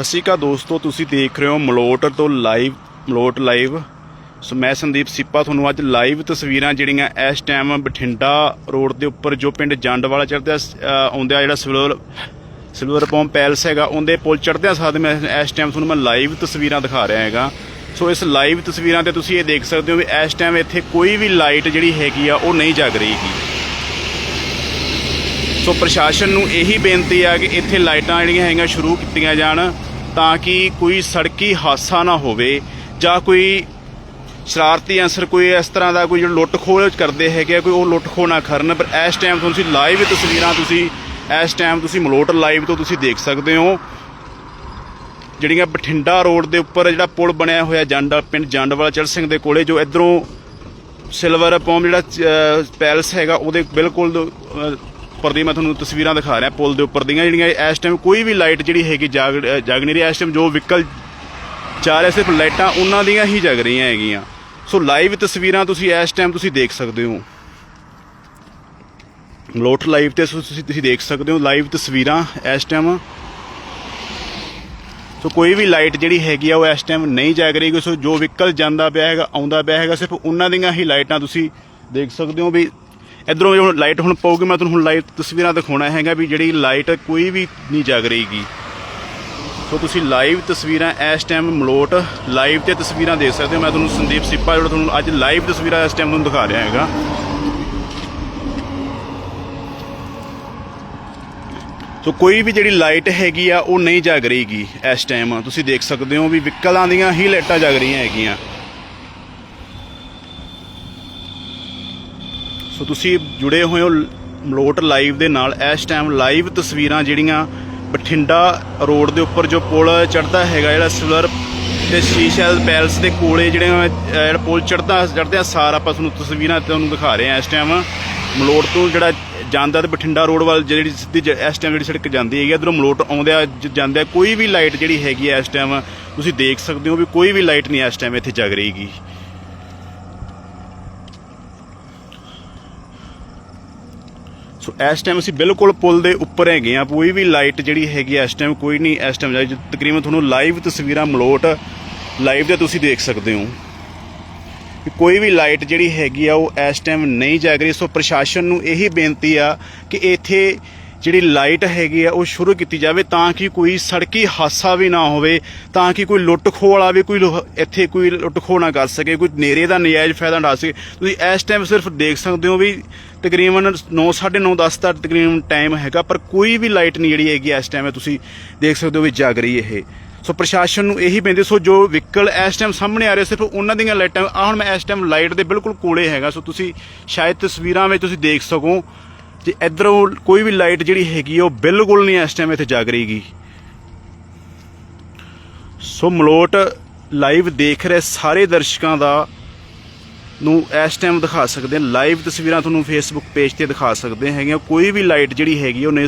ਹਸੀਕਾ ਦੋਸਤੋ, ਤੁਸੀਂ ਦੇਖ ਰਹੇ ਹੋ ਮਲੋਟ ਤੋਂ ਲਾਈਵ, ਮਲੋਟ ਲਾਈਵ। ਸੋ ਮੈਂ ਸੰਦੀਪ ਸਿੱਪਾ, ਤੁਹਾਨੂੰ ਅੱਜ ਲਾਈਵ ਤਸਵੀਰਾਂ ਜਿਹੜੀਆਂ ਇਸ ਟਾਈਮ ਬਠਿੰਡਾ ਰੋਡ ਦੇ ਉੱਪਰ ਜੋ ਪਿੰਡ ਜੰਡਵਾਲਾ ਚੜ੍ਹਦੇ ਆਉਂਦਿਆ ਜਿਹੜਾ ਸਿਲਵਰ ਸਿਲਵਰ ਪੌਂਪ ਪੈਲਸ ਹੈਗਾ, ਉਹਦੇ ਪੁਲ ਚੜ੍ਹਦਿਆਂ ਸਾਥ ਮੈਂ ਇਸ ਟਾਈਮ ਤੁਹਾਨੂੰ ਮੈਂ ਲਾਈਵ ਤਸਵੀਰਾਂ ਦਿਖਾ ਰਿਹਾ ਹੈਗਾ। ਸੋ ਇਸ ਲਾਈਵ ਤਸਵੀਰਾਂ ਤੇ ਤੁਸੀਂ ਇਹ ਦੇਖ ਸਕਦੇ ਹੋ ਵੀ ਇਸ ਟਾਈਮ ਇੱਥੇ ਕੋਈ ਵੀ ਲਾਈਟ ਜਿਹੜੀ ਹੈਗੀ ਆ, ਉਹ ਨਹੀਂ ਜਗ ਰਹੀ ਗੀ ਸੋ ਪ੍ਰਸ਼ਾਸਨ ਨੂੰ ਇਹੀ ਬੇਨਤੀ ਆ ਕਿ ਇੱਥੇ ਲਾਈਟਾਂ ਜਿਹੜੀਆਂ ਹੈਗੀਆਂ ਸ਼ੁਰੂ ਕੀਤੀਆਂ ਜਾਣ ਤਾਂ ਕਿ ਕੋਈ ਸੜਕੀ ਹਾਦਸਾ ਨਾ ਹੋਵੇ ਜਾਂ ਕੋਈ ਸ਼ਰਾਰਤੀ ਅਨਸਰ ਕੋਈ ਇਸ ਤਰ੍ਹਾਂ ਦਾ ਕੋਈ ਜਿਹੜਾ ਲੁੱਟ ਖੋਹ ਕਰਦੇ ਹੈਗੇ ਆ, ਕੋਈ ਉਹ ਲੁੱਟ ਖੋਹ ਨਾ ਕਰਨ। ਪਰ ਇਸ ਟਾਈਮ ਤੁਸੀਂ ਲਾਈਵ ਤਸਵੀਰਾਂ ਤੁਸੀਂ ਇਸ ਟਾਈਮ ਤੁਸੀਂ ਮਲੋਟ ਲਾਈਵ ਤੋਂ ਤੁਸੀਂ ਦੇਖ ਸਕਦੇ ਹੋ। ਜਿਹੜੀਆਂ ਬਠਿੰਡਾ ਰੋਡ ਦੇ ਉੱਪਰ ਜਿਹੜਾ ਪੁਲ ਬਣਿਆ ਹੋਇਆ ਜੰਡ ਪਿੰਡ ਜੰਡਵਾਲਾ ਚੜ ਸਿੰਘ ਦੇ ਕੋਲੇ ਜੋ ਇਧਰੋਂ ਸਿਲਵਰ ਪੌਮ ਜਿਹੜਾ ਪੈਲਸ ਹੈਗਾ ਉਹਦੇ ਬਿਲਕੁਲ ਉੱਪਰ ਦੀ ਮੈਂ ਤੁਹਾਨੂੰ ਤਸਵੀਰਾਂ ਦਿਖਾ ਰਿਹਾ ਪੁਲ ਦੇ ਉੱਪਰ ਦੀਆਂ ਜਿਹੜੀਆਂ ਇਸ ਟਾਈਮ ਕੋਈ ਵੀ ਲਾਈਟ ਜਿਹੜੀ ਹੈਗੀ ਜਾਗ ਅਹ, ਨਹੀਂ ਰਹੀ ਇਸ ਟਾਈਮ ਜੋ ਵਹੀਕਲ ਚਾਰ ਐ ਸਿਰਫ ਲਾਈਟਾਂ ਉਹਨਾਂ ਦੀਆਂ ਹੀ ਜਗ ਰਹੀਆਂ ਹੈਗੀਆਂ। ਸੋ ਲਾਈਵ ਤਸਵੀਰਾਂ ਤੁਸੀਂ ਇਸ ਟਾਈਮ ਤੁਸੀਂ ਦੇਖ ਸਕਦੇ ਹੋ। ਲੋਟ ਲਾਈਵ ਤੇ ਤੁਸੀਂ ਤੁਸੀਂ ਦੇਖ ਸਕਦੇ ਹੋ ਲਾਈਵ ਤਸਵੀਰਾਂ ਇਸ ਟਾਈਮ ਸੋ ਕੋਈ ਵੀ ਲਾਈਟ ਜਿਹੜੀ ਹੈਗੀ ਆ ਉਹ ਇਸ ਟਾਈਮ ਨਹੀਂ ਜਗ ਰਹੀ ਸੋ ਜੋ ਵਹੀਕਲ ਜਾਂਦਾ ਪਿਆ ਹੈਗਾ ਆਉਂਦਾ ਪਿਆ ਹੈਗਾ ਸਿਰਫ ਉਹਨਾਂ ਦੀਆਂ ਹੀ ਲਾਈਟਾਂ ਤੁਸੀਂ ਦੇਖ ਸਕਦੇ ਹੋ ਵੀ ਇਧਰੋਂ ਜੋ ਲਾਈਟ ਹੁਣ ਪਊਗੀ, ਮੈਂ ਤੁਹਾਨੂੰ ਹੁਣ ਲਾਈਵ ਤਸਵੀਰਾਂ ਦਿਖਾਉਣਾ ਹੈਗਾ ਵੀ ਜਿਹੜੀ ਲਾਈਟ ਕੋਈ ਵੀ ਨਹੀਂ ਜਗ ਰਹੀਗੀ। ਸੋ ਤੁਸੀਂ ਲਾਈਵ ਤਸਵੀਰਾਂ ਇਸ ਟਾਈਮ ਮਲੋਟ ਲਾਈਵ ਤੇ ਤਸਵੀਰਾਂ ਦੇਖ ਸਕਦੇ ਹੋ। ਮੈਂ ਤੁਹਾਨੂੰ ਸੰਦੀਪ ਸਿੱਪਾ ਜਿਹੜਾ ਤੁਹਾਨੂੰ ਅੱਜ ਲਾਈਵ ਤਸਵੀਰਾਂ ਇਸ ਟਾਈਮ ਤੁਹਾਨੂੰ ਦਿਖਾ ਰਿਹਾ ਹੈਗਾ। ਸੋ ਕੋਈ ਵੀ ਜਿਹੜੀ ਲਾਈਟ ਹੈਗੀ ਆ, ਉਹ ਨਹੀਂ ਜਗ ਰਹੀਗੀ ਇਸ ਟਾਈਮ ਤੁਸੀਂ ਦੇਖ ਸਕਦੇ ਹੋ ਵੀ ਵਿਕਲਾਂ ਦੀਆਂ ਹੀ ਲਾਈਟਾਂ ਜਗ ਰਹੀਆਂ ਹੈਗੀਆਂ। ਸੋ ਤੁਸੀਂ ਜੁੜੇ ਹੋਏ ਹੋ ਮਲੋਟ ਲਾਈਵ ਦੇ ਨਾਲ। ਇਸ ਟਾਈਮ ਲਾਈਵ ਤਸਵੀਰਾਂ ਜਿਹੜੀਆਂ ਬਠਿੰਡਾ ਰੋਡ ਦੇ ਉੱਪਰ ਜੋ ਪੁਲ ਚੜਦਾ ਹੈਗਾ ਜਿਹੜਾ ਸਿਲਵਰ ਤੇ ਸ਼ੀਸ਼ਲ ਪੈਲਸ ਦੇ ਕੋਲੇ ਜਿਹੜੇ ਅਹ, ਜਿਹੜਾ ਪੁਲ ਚੜਦਾ ਚੜਦਿਆਂ ਸਾਰ ਆਪਾਂ ਤੁਹਾਨੂੰ ਤਸਵੀਰਾਂ ਤੁਹਾਨੂੰ ਦਿਖਾ ਰਹੇ ਹਾਂ ਇਸ ਟਾਈਮ ਮਲੋਟ ਤੋਂ ਜਿਹੜਾ ਜਾਂਦਾ ਤੇ ਬਠਿੰਡਾ ਰੋਡ ਵੱਲ ਜਿਹੜੀ ਸਿੱਧੀ ਜ- ਇਸ ਟਾਈਮ ਜਿਹੜੀ ਸੜਕ ਜਾਂਦੀ ਹੈਗੀ ਇਧਰੋਂ ਮਲੋਟ ਆਉਂਦਿਆਂ ਜ- ਜਾਂਦਿਆਂ ਕੋਈ ਵੀ ਲਾਈਟ ਜਿਹੜੀ ਹੈਗੀ ਹੈ ਇਸ ਟਾਈਮ ਤੁਸੀਂ ਦੇਖ ਸਕਦੇ ਹੋ ਵੀ ਕੋਈ ਵੀ ਲਾਈਟ ਨਹੀਂ ਇਸ ਟਾਈਮ ਇੱਥੇ ਜਗ ਰਹੀਗੀ ਸੋ ਇਸ ਟਾਈਮ ਅਸੀਂ ਬਿਲਕੁਲ ਪੁਲ ਦੇ ਉੱਪਰ ਹੈਗੇ ਆ ਕੋਈ ਵੀ ਲਾਈਟ ਜਿਹੜੀ ਹੈਗੀ ਆ ਇਸ ਟਾਈਮ ਕੋਈ ਨਹੀਂ, ਇਸ ਟਾਈਮ ਜਾਈ ਤਕਰੀਬਨ ਤੁਹਾਨੂੰ ਲਾਈਵ ਤਸਵੀਰਾਂ ਮਲੋਟ ਲਾਈਵ ਤੇ ਤੁਸੀਂ ਦੇਖ ਸਕਦੇ ਹੋ। ਕਿ ਕੋਈ ਵੀ ਲਾਈਟ ਜਿਹੜੀ ਹੈਗੀ ਆ, ਉਹ ਇਸ ਟਾਈਮ ਨਹੀਂ ਜਾਗ ਰਹੀ। ਸੋ ਪ੍ਰਸ਼ਾਸਨ ਨੂੰ ਇਹੀ ਬੇਨਤੀ ਆ ਕਿ ਇੱਥੇ ਜਿਹੜੀ ਲਾਈਟ ਹੈਗੀ ਆ, ਉਹ ਸ਼ੁਰੂ ਕੀਤੀ ਜਾਵੇ ਤਾਂ ਕਿ ਕੋਈ ਸੜਕੀ ਹਾਦਸਾ ਵੀ ਨਾ ਹੋਵੇ, ਤਾਂ ਕਿ ਕੋਈ ਲੁੱਟ ਖੋਹ ਵਾਲਾ ਵੀ ਕੋਈ ਲੁ- ਇੱਥੇ ਕੋਈ ਲੁੱਟ ਖੋਹ ਨਾ ਕਰ ਸਕੇ, ਕੋਈ ਨੇਰੇ ਦਾ ਨਜਾਇਜ਼ ਫਾਇਦਾ ਨਾ ਸਕੇ ਤੁਸੀਂ ਇਸ ਟਾਈਮ ਸਿਰਫ ਦੇਖ ਸਕਦੇ ਹੋ ਵੀ ਤਕਰੀਬਨ 9 9:30 10 ਦਾ ਤਕਰੀਬਨ ਟਾਈਮ ਹੈਗਾ, ਪਰ ਕੋਈ ਵੀ ਲਾਈਟ ਨਹੀਂ ਜਿਹੜੀ ਹੈਗੀ ਇਸ ਟਾਈਮ ਤੁਸੀਂ ਦੇਖ ਸਕਦੇ ਹੋ ਵੀ ਜਾਗ ਰਹੀ ਇਹ। ਸੋ ਪ੍ਰਸ਼ਾਸਨ ਨੂੰ ਇਹੀ ਬੇਨਤੀ, ਸੋ ਜੋ ਵਹੀਕਲ ਇਸ ਟਾਈਮ ਸਾਹਮਣੇ ਆ ਰਹੇ, ਸਿਰਫ ਉਹਨਾਂ ਦੀਆਂ ਲਾਈਟਾਂ ਆ ਹੁਣ ਮੈਂ ਇਸ ਟਾਈਮ ਲਾਈਟ ਦੇ ਬਿਲਕੁਲ ਕੋਲੇ ਹੈਗਾ, ਸੋ ਤੁਸੀਂ ਸ਼ਾਇਦ ਤਸਵੀਰਾਂ ਵਿੱਚ ਤੁਸੀਂ ਦੇਖ ਸਕੋ ਜੇ ਇਧਰੋਂ ਕੋਈ ਵੀ ਲਾਈਟ ਜਿਹੜੀ ਹੈਗੀ, ਉਹ ਬਿਲਕੁਲ ਨਹੀਂ ਇਸ ਟਾਈਮ ਇੱਥੇ ਜਾਗ ਰਹੀਗੀ। ਸੋ ਮਲੋਟ ਲਾਈਵ ਦੇਖ ਰਹੇ ਸਾਰੇ ਦਰਸ਼ਕਾਂ ਦਾ ਨੂੰ ਇਸ ਟਾਈਮ ਦਿਖਾ ਸਕਦੇ ਹਾਂ। ਲਾਈਵ ਤਸਵੀਰਾਂ ਤੁਹਾਨੂੰ ਫੇਸਬੁੱਕ ਪੇਜ ਤੇ ਦਿਖਾ ਸਕਦੇ ਹੈਗੇ ਕੋਈ ਵੀ ਲਾਈਟ ਜਿਹੜੀ ਹੈਗੀ ਉਹ ਨਹੀਂ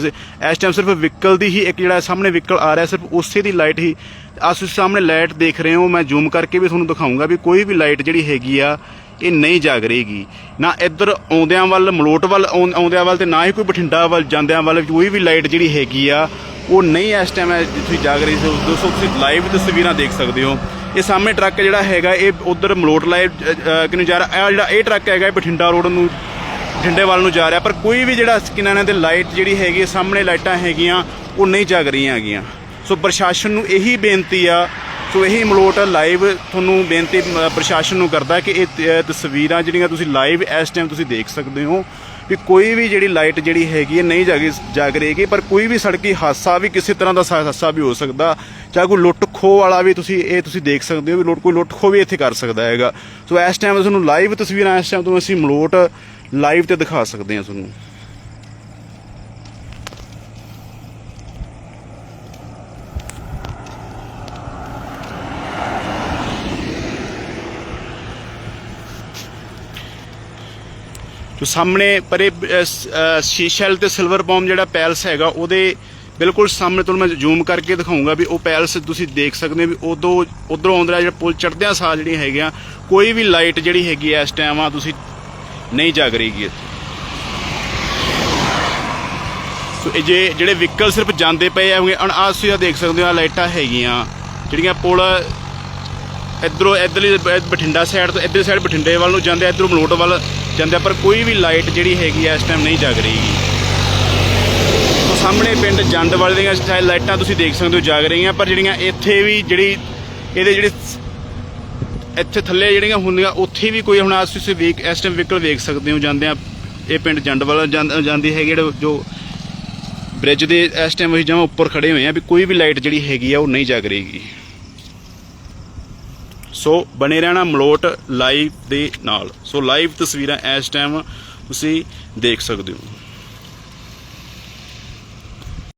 ਇਸ ਟਾਈਮ ਸਿਰਫ ਵਹੀਕਲ ਦੀ ਹੀ ਇੱਕ ਜਿਹੜਾ ਸਾਹਮਣੇ ਵਹੀਕਲ ਆ ਰਿਹਾ, ਸਿਰਫ ਉਸੇ ਦੀ ਲਾਈਟ ਹੀ। ਆਹ ਤੁਸੀਂ ਸਾਹਮਣੇ ਲਾਈਟ ਦੇਖ ਰਹੇ ਹੋ। ਮੈਂ ਜ਼ੂਮ ਕਰਕੇ ਵੀ ਤੁਹਾਨੂੰ ਦਿਖਾਉਂਗਾ ਵੀ ਕੋਈ ਵੀ ਲਾਈਟ ਜਿਹੜੀ ਹੈਗੀ ਆ, ਇਹ ਨਹੀਂ ਜਾਗ ਰਹੀਗੀ। ਨਾ ਇੱਧਰ ਆਉਂਦਿਆਂ ਵੱਲ, ਮਲੋਟ ਵੱਲ ਆਉਂ- ਆਉਂਦਿਆਂ ਵੱਲ ਤੇ ਨਾ ਹੀ ਕੋਈ ਬਠਿੰਡਾ ਵੱਲ, ਜਾਂਦਿਆਂ ਵੱਲ ਕੋਈ ਵੀ ਲਾਈਟ ਜਿਹੜੀ ਹੈਗੀ ਆ, ਉਹ ਨਹੀਂ ਇਸ ਟਾਈਮ ਤੁਸੀਂ ਜਾਗ ਰਹੀ ਸੀ। ਦੋਸਤੋ, ਤੁਸੀਂ ਲਾਈਵ ਤਸਵੀਰਾਂ ਦੇਖ ਸਕਦੇ ਹੋ। ਇਹ ਸਾਹਮਣੇ ਟਰੱਕ ਜਿਹੜਾ ਹੈਗਾ, ਇਹ ਉਧਰ ਮਲੋਟ ਲਾਈਵ ਕਿਨੂੰ ਜਾ ਰਿਹਾ, ਇਹ ਜਿਹੜਾ ਇਹ ਟਰੱਕ ਹੈਗਾ, ਇਹ ਬਠਿੰਡਾ ਰੋਡ ਨੂੰ ਬਠਿੰਡੇ ਵੱਲ ਨੂੰ ਜਾ ਰਿਹਾ, ਪਰ ਕੋਈ ਵੀ ਜਿਹੜਾ ਕਿਨਾਰਿਆਂ ਦੇ ਲਾਈਟ ਜਿਹੜੀ ਹੈਗੀ ਸਾਹਮਣੇ ਲਾਈਟਾਂ ਹੈਗੀਆਂ, ਉਹ ਨਹੀਂ ਜਗ ਰਹੀਆਂ ਹੈਗੀਆਂ। ਸੋ ਪ੍ਰਸ਼ਾਸਨ ਨੂੰ ਇਹੀ ਬੇਨਤੀ ਆ, ਸੋ ਇਹੀ ਮਲੋਟ ਲਾਈਵ ਤੁਹਾਨੂੰ ਬੇਨਤੀ ਪ੍ਰਸ਼ਾਸਨ ਨੂੰ ਕਰਦਾ ਕਿ ਇਹ ਤਸਵੀਰਾਂ ਜਿਹੜੀਆਂ ਤੁਸੀਂ ਲਾਈਵ ਇਸ ਟਾਈਮ ਤੁਸੀਂ ਦੇਖ ਸਕਦੇ ਹੋ ਵੀ ਕੋਈ ਵੀ ਜਿਹੜੀ ਲਾਈਟ ਜਿਹੜੀ ਹੈਗੀ ਹੈ ਨਹੀਂ ਜਾਗੀ ਜਾਗ ਰਹੇਗੀ ਪਰ ਕੋਈ ਵੀ ਸੜਕੀ ਹਾਦਸਾ ਵੀ ਕਿਸੇ ਤਰ੍ਹਾਂ ਦਾ ਹਾਦਸਾ ਵੀ ਹੋ ਸਕਦਾ। ਚਾਹੇ ਕੋਈ ਲੁੱਟ ਖੋਹ ਵਾਲਾ ਵੀ ਤੁਸੀਂ ਇਹ ਤੁਸੀਂ ਦੇਖ ਸਕਦੇ ਹੋ ਵੀ ਲੁੱਟ ਕੋਈ ਲੁੱਟ ਖੋਹ ਵੀ ਇੱਥੇ ਕਰ ਸਕਦਾ ਹੈਗਾ। ਸੋ ਇਸ ਟਾਈਮ ਤੁਹਾਨੂੰ ਲਾਈਵ ਤਸਵੀਰਾਂ, ਇਸ ਟਾਈਮ ਤੋਂ ਅਸੀਂ ਮਲੋਟ ਲਾਈਵ ਤੇ ਦਿਖਾ ਸਕਦੇ ਹਾਂ ਤੁਹਾਨੂੰ। ਜੋ ਸਾਹਮਣੇ ਪਰੇ ਅ, ਸ- ਅ, ਸ਼ੀਸ਼ਲ ਤੇ ਸਿਲਵਰ ਬੌਮ ਜਿਹੜਾ ਪੈਲਸ ਹੈਗਾ ਉਹਦੇ ਬਿਲਕੁਲ ਸਾਹਮਣੇ ਤੁਹਾਨੂੰ ਮੈਂ ਜ਼ੂਮ ਕਰਕੇ ਦਿਖਾਉਂਗਾ ਵੀ ਉਹ ਪੈਲਸ ਤੁਸੀਂ ਦੇਖ ਸਕਦੇ ਹੋ ਵੀ ਉਦੋਂ ਉਧਰੋਂ ਆਉਂਦਾ ਜਿਹੜਾ ਪੁਲ ਚੜਦਿਆਂ ਸਾਹ ਜਿਹੜੀਆਂ ਹੈਗੀਆਂ ਕੋਈ ਵੀ ਲਾਈਟ ਜਿਹੜੀ ਹੈਗੀ ਐ ਇਸ ਟਾਈਮ ਆ ਤੁਸੀਂ ਨਹੀਂ ਜਾਗ ਰਹੀਗੀ ਸੋ ਇਹ ਜੇ ਜਿਹੜੇ ਵਹੀਕਲ ਸਿਰਫ ਜਾਂਦੇ ਪਏ ਆਉਂਗੇ ਹੁਣ ਆਹ ਤੁਸੀਂ ਦੇਖ ਸਕਦੇ ਹੋ ਆ ਲਾਈਟਾਂ ਹੈਗੀਆਂ ਜਿਹੜੀਆਂ ਪੁਲ ਇਧਰੋਂ ਇਧਰਲੀ ਬਠਿੰਡਾ ਸਾਈਡ ਤੋਂ ਇਧਰਲੀ ਸਾਈਡ ਬਠਿੰਡੇ ਵੱਲ ਨੂੰ ਜਾਂਦੇ ਇਧਰੋਂ ਮਲੋਟ ਵੱਲ ਜਾਂਦੇ ਪਰ ਕੋਈ ਵੀ ਲਾਈਟ ਜਿਹੜੀ ਹੈਗੀ ਆ ਇਸ ਟਾਈਮ ਨਹੀਂ ਜਗ ਰਹੀ ਗੀ। ਸਾਹਮਣੇ ਪਿੰਡ ਜੰਡ ਵਾਲੇ ਦੀਆਂ ਸਟਾਈਲ ਲਾਈਟਾਂ ਤੁਸੀਂ ਦੇਖ ਸਕਦੇ ਹੋ ਜਗ ਰਹੀਆਂ, ਪਰ ਜਿਹੜੀਆਂ ਇੱਥੇ ਵੀ ਜਿਹੜੀ ਇਹਦੇ ਜਿਹੜੇ ਇੱਥੇ ਥੱਲੇ ਜਿਹੜੀਆਂ ਹੁੰਦੀਆਂ, ਉੱਥੇ ਵੀ ਕੋਈ ਹੁਣ ਆਸ ਤੁਸੀਂ ਵੇਖ, ਇਸ ਟਾਈਮ ਵਹੀਕਲ ਵੇਖ ਸਕਦੇ ਹੋ, ਜਾਂਦੇ ਆ ਇਹ ਪਿੰਡ ਜੰਡ ਵਾਲਾ ਜਾਂਦੀ ਹੈਗੀ ਜਿਹੜੇ ਜੋ ਬ੍ਰਿਜ ਦੇ ਇਸ ਟਾਈਮ ਅਸੀਂ ਜਮਾਂ ਉੱਪਰ ਖੜੇ ਹੋਏ ਆ ਵੀ ਕੋਈ ਵੀ ਲਾਈਟ ਜਿਹੜੀ ਹੈਗੀ ਆ ਉਹ ਨਹੀਂ ਜਗ ਰਹੀਗੀ ਸੋ ਬਣੇ ਰਹਿਣਾ ਮਲੋਟ ਲਾਈਵ ਦੇ ਨਾਲ। ਸੋ ਲਾਈਵ ਤਸਵੀਰਾਂ ਇਸ ਟਾਈਮ ਤੁਸੀਂ ਦੇਖ ਸਕਦੇ ਹੋ।